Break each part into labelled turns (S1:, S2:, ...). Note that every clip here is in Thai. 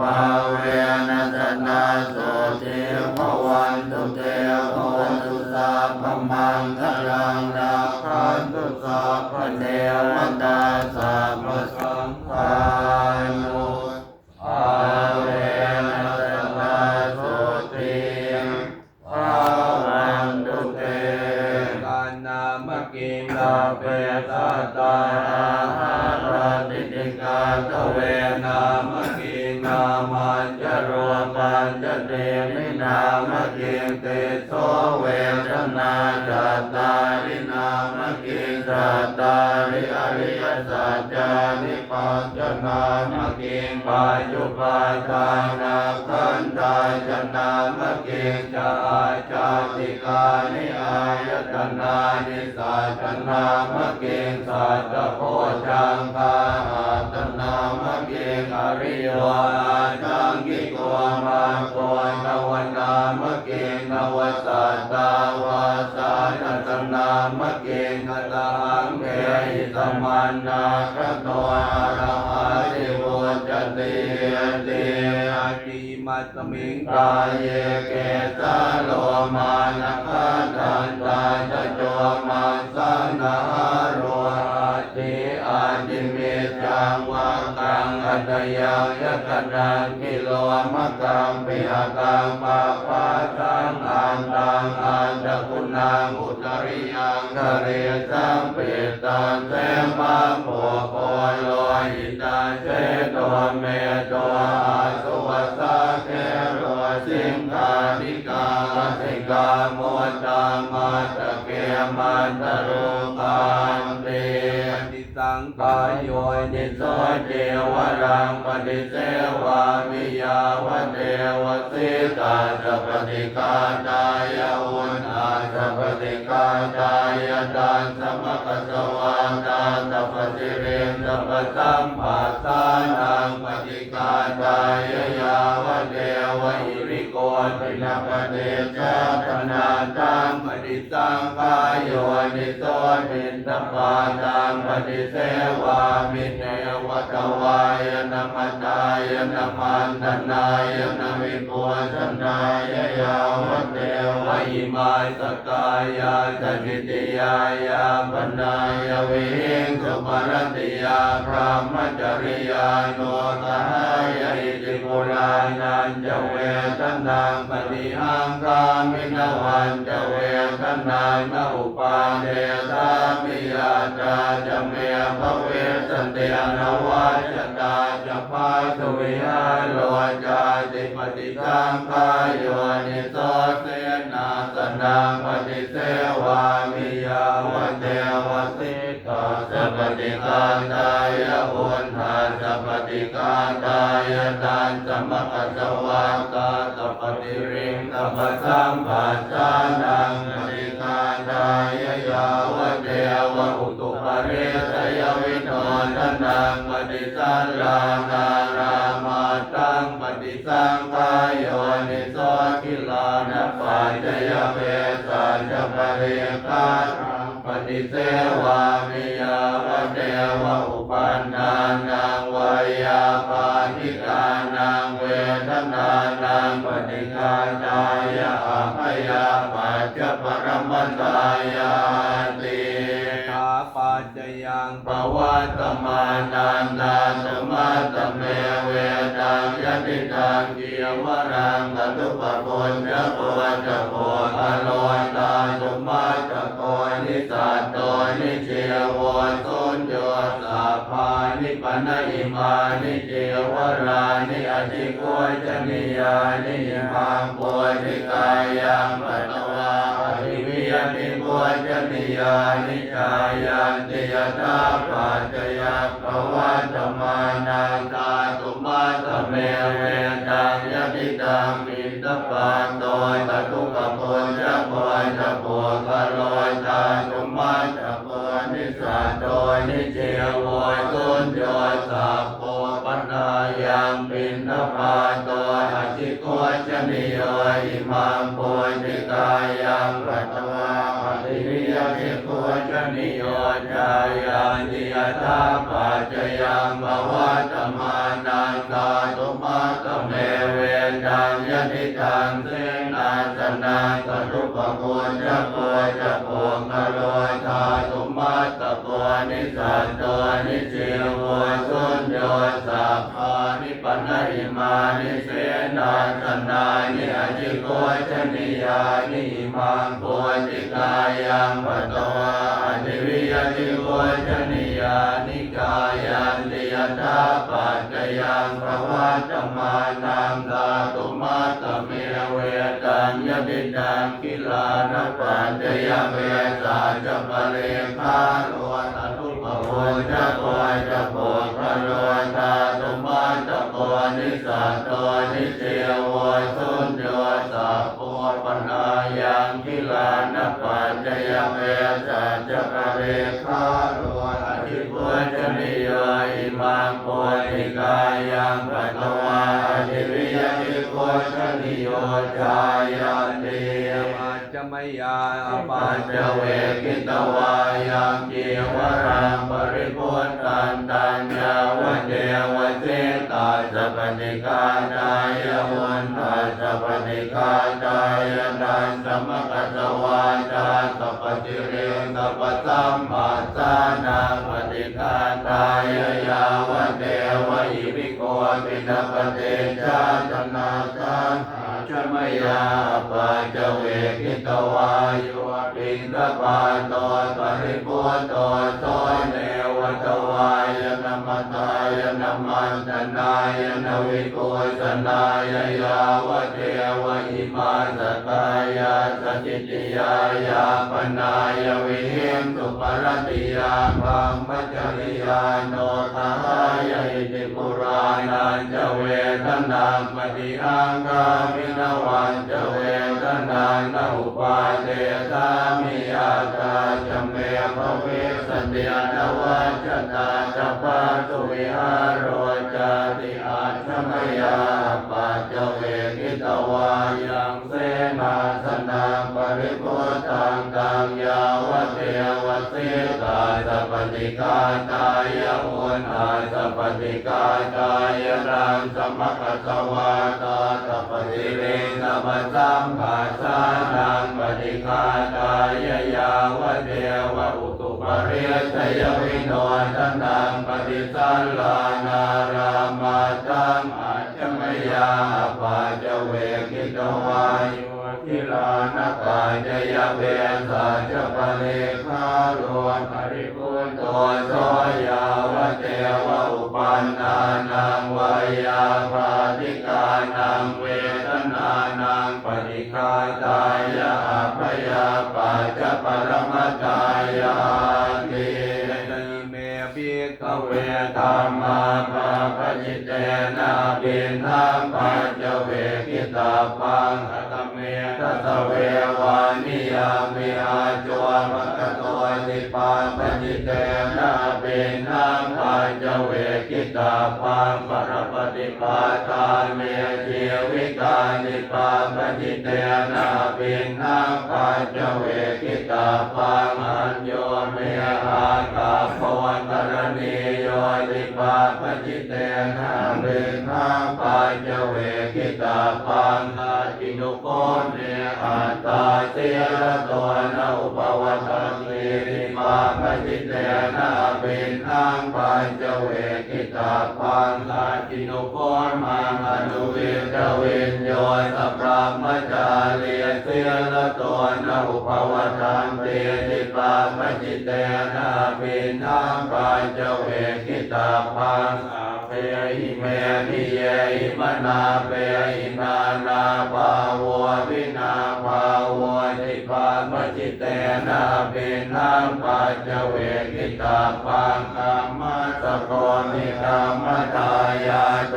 S1: ภาเวนัสนาโสติภวันตุเตภวันตุสัพมังคลังรักขันตุสัพเทวตาสัพสังฆานุภาเวนัสนาโสติภวันตุเต
S2: กานามกิง
S1: กาเปตตา ปัญจนามกิปัจจุปัฏฐานาคันตาจนามเกิจาจาติกานิอายตนานิสัจนามเกิสัจโพชังคาอาตนามเกิอริยอาจังกิโกมาโกนวนามเกินวสัตตาวาสานตนามเกิกตังเกหิตมันนา ติ
S2: มัตมิง
S1: กายเยเกสะโลมานะคาตันตาจะโจมาสนาโรอาติอาติเมจังวะกังอัตยังยะกนังกิโลมะกังปิหกังปะปะสังอันตังอันตะคุณังอุตริยังกะเรสัมเปตันเสมาโพโพโลหิตาเสตัวเมตัวอา สิกาโมตังมาตะเกมันตรุกันเต
S2: ปฏิสังขายโย
S1: นิ
S2: นิ
S1: โส
S2: โส
S1: เจวรังปฏิเสวามิยาวเทวสิตาสัพพิกาตายอุณอาสัพพิกาตายตานสมะกัสวาตาสัพสิเรนสัพสัมปัสสานังปฏิกาตายยาวเทวหิริโก ตินาปเดชะปนาตังปฏิสังขายโยนิโสตินตปาตังปฏิเสวามิเนวตวายนามัตายนามันตนายนาวิปุชนายยาวเทวอิมาสกายาจจิตยายาปนายวิหิงสุปรติยาพรหมจริยาโนกหายิ ปุรานันจะเวทนังปฏิหังกามินวันจะเวทนานอุปาเดสามิยาจาจะเมรภเวสันเตนวัจตาจะพาสวิหาโลจาติปฏิสังขายโยนิโสเสนาสนังปฏิเสวามิยาวเทวสิกาสัพพิกาตา ทานสมกัสวาตาสัพพิริงสัพสัมปัสสานังปฏิกาตายยาวเทวอุตุปเรสยวิโนทนังปฏิสันลานารามาตังปฏิสังขายโยนิโสกิลานะปัจจยเวสัจปะเรกาปฏิเสวามิยาวเทวอุปันนานังวา มัตตายาติ
S2: ทาปัจจยัง
S1: ปวัตมานันดาสมาตเมเวตังยติตังเกียวรังกัตุปปุญญะปุจจะโพอโลตาสมาตะโกนิสัตโตนิเจโวสุญโยสัพพานิปนอิมานิเจวรานิอธิโกจนิยานิมังปุจิกายังปต ภิวิยติปุจนิยานิจายันติยตาปัจจยปวัตมานังตาตุมาตเมเวตังยติตังมินตปาโตตตุกปุญญปญจะโพกโลตาตุมาตโพนิสัตโตนิเจโวตุนโยสัพโพปนายังปินทปาโตอจิโกจนิยอิมังโพ ตุมาตโกนิสัตโตนิจิโวสุนโยสัพพานิปันหิมานิเสนาสนานิอจิโกชนิยานิมังโกติกายังปตวาอนิวิยติโกชนิยานิกายันติยตา ปัจจยังภวัตมานังตาตุมาตเมเวตัญญติตังกิลานปัจจยเวสาจะปะเลคาโลตทุปโภจะโกจะโภคโลตาตุมาตโกนิสัตโตนิเจโวสุญโยสัพโพปนายังกิลานปัจจยเวสาจะปะเลคาโลอธิปุจนิโย มังโพธิกายังปัตตวาอิริยติโกชนิโยจายันติ
S2: ปัจจมยาอ
S1: ปั
S2: ปั
S1: ญ
S2: จ
S1: จ
S2: จ
S1: เวกิตวายังจีวรังปริพุทธันตัญญาวเดวเจ ปนิกาตายวันตาสปนิกาตายนันสมกัสวาจาสัพจิเรนสัพสัมปัสสานาปนิกาตายยาวเดวอิริโกปินปเตชาตนาสังชม ยาปัจจเวกิตวายุปินทปาโตปริปุตตโตเนวตวายนมตายนมันตนายนวิโกสนายยาวเทวอิมาสกายาสจิติยายาปนายวิเหมสุปรติยาพังมมจริยาโนทายา นันจะเวทนาปฏิอังกามินวันจะเวทนานุปาเทตามิอาตาจะเมภเวสเดียนวัจตาจะปาตุวิหารโรจติอาชมยา ตังตังยาวเทวสิตาสัพพิกาตายอุณาสัพพิกาตายรังสมกัสวาตาสัพพิเรนัมสัมภาสานังปฏิกาตายยาวเทวอุตุปเริยสยวิโนทนังปฏิสัลลานารา ยาปัจจปรมตายาติ
S2: เมภิกข
S1: ก
S2: เว
S1: ธรรมาปาปจิเตนะปินทังปัจจเวกิตาปังอัตเมตัสเววานิยามิอา ตาปังปรปฏิปาทาเมชีวิกานิปาปจิตเตนะปินทังปัจจเวกิตาปังอัญโยเมหากาภวันตรณีโยติปาปจิตเตนะเบนะปัจเจเวกิตาปังอาจินุโกเนอัตตาเสระตัวนาอุปวั ปังอาจินุโกมังอนุวิตวินโยสัพพมจารีเสระตัวนาอุปวัตติติปาปจิตเตนะเบนะปัจเจเวกิตาปังอาเปหิเมหิเยหิมนาเปหินานาภาววิ นะเบนะปัจเวกิตาปังกามัสโกมิกามตายาโด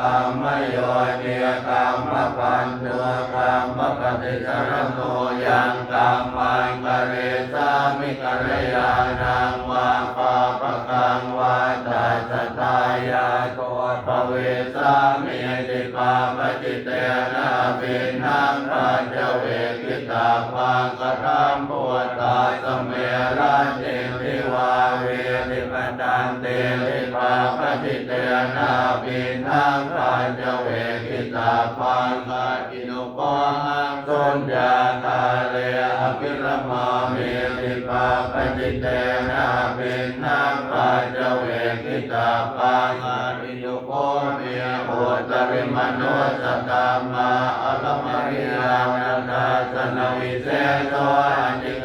S1: กามโยเนียกามปันโดกามปฏิสรโนยังกามันกเรสามิกเรยานังวาปาปะกังวาตาสตายา เวติปตันเตติปาปจิเตนะปินนังปัญจเวกิตาปังคาอินุปังสุญญาคาเลอภิรมาเมติปาปจิเตนะปินังปัญจเวกิตาปังคาอินุปะเมอุตริมโนสตามาอัลมาริยานาคาสนวิเศษโตอันติ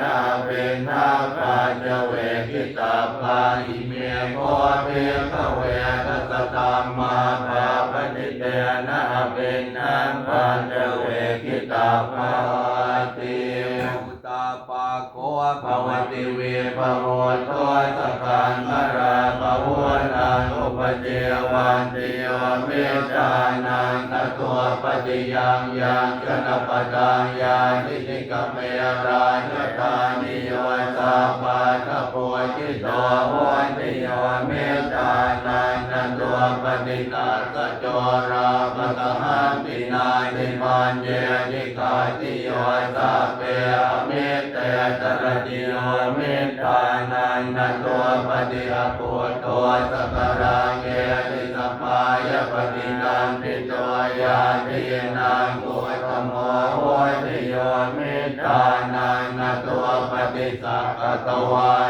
S1: จิเปินาปัจเวกิตาปาอิเมโกเปขเวกัสตามาปาปจิเตนะปินาปัจเวกิตาปาติ
S2: อุตาปาโก
S1: ภวติเวปโหโตสกันมราปะวุนานุปเจวันติโยเมตานังตตัวปฏิยังยังชนะปตังยานิสิกเมราช ปฏิตัสสะโจราปะหันตินาติปัญเยนิกาติโยสาเปอเมตเตตระติโยเมตตานันนตัวปฏิอาปุตโตสักการะเกติสัมมายปฏินันติตัวยาตินังกุตโมโหติโยเมตตานันนตัวปฏิสักตวา